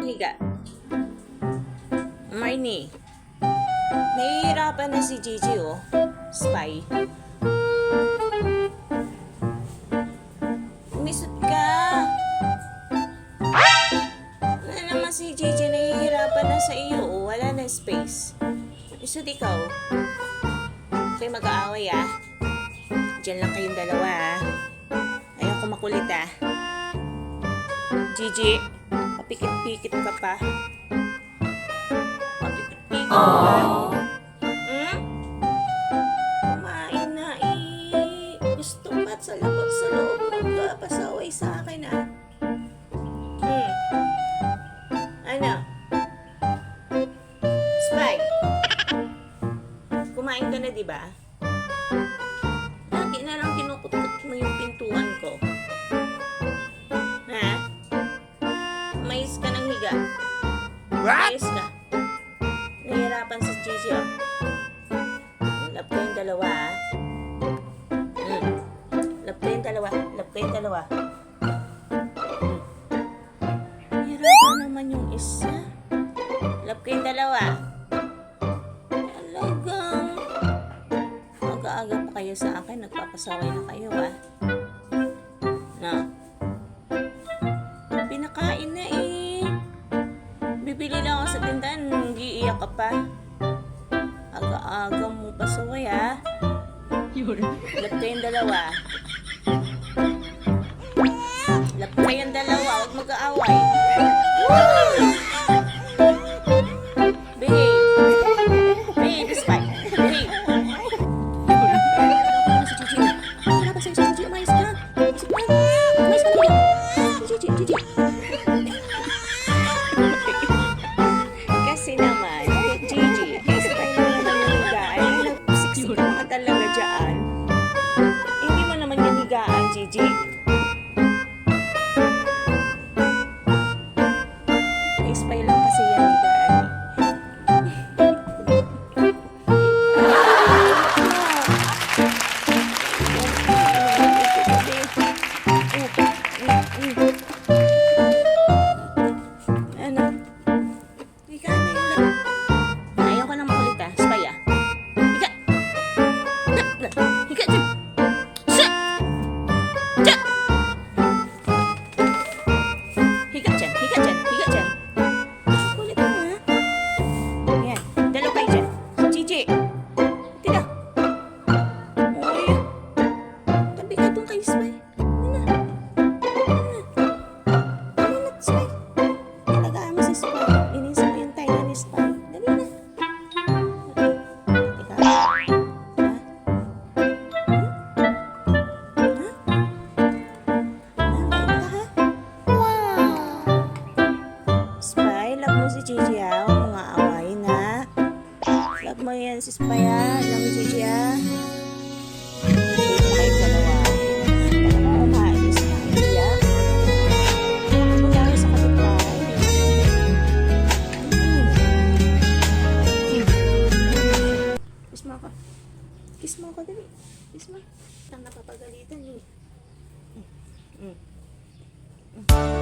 Higa. Marnie. Nahihirapan na si Gigi, oh. Spy. Umisot ka. Ano naman si Gigi, nahihirapan na sa iyo, oh. Wala na space. Isot ikaw. Kayo mag-aaway, ah. Diyan lang kayong dalawa, ah. Ayaw ko makulit, ah. Gigi, papikit-pikit ka pa. Papikit-pikit ka pa. Hmm? Kumain na eh. Gusto ba't sa labot sa loob magpapasaway sa akin ah. Hmm. Ano? Spy? Kumain ka na di ba? Lagi na lang kinukutkot mo yung pintuan Mais ka ng higa. What? Ayos ka. Nahihirapan si Gigi, oh. Love ko yung dalawa, ah. Mm. Love ko yung dalawa. Love ko yung dalawa. Mm. Nahihirapan naman yung isa. Love ko yung dalawa. Talagang aga-aga pa kayo sa akin. Nagpapasaway na kayo, ah. Na. Pinakain na eh. Bibili lang ako sa tindahan, hindi iiyak ka pa. Aga-aga mo pa suway ha. Lap ko yung dalawa. Lap ko yung dalawa, huwag mag-aaway. Behave. Behave. Behave. Gigi. Gigi. Ka na. Gigi, matarla. Umaalis na. Iyak. Kunyari sa kapitbahay. Kiss mo ako. Mo dali. Kiss mo. Nang napapagalitan eh. Mm. Mm.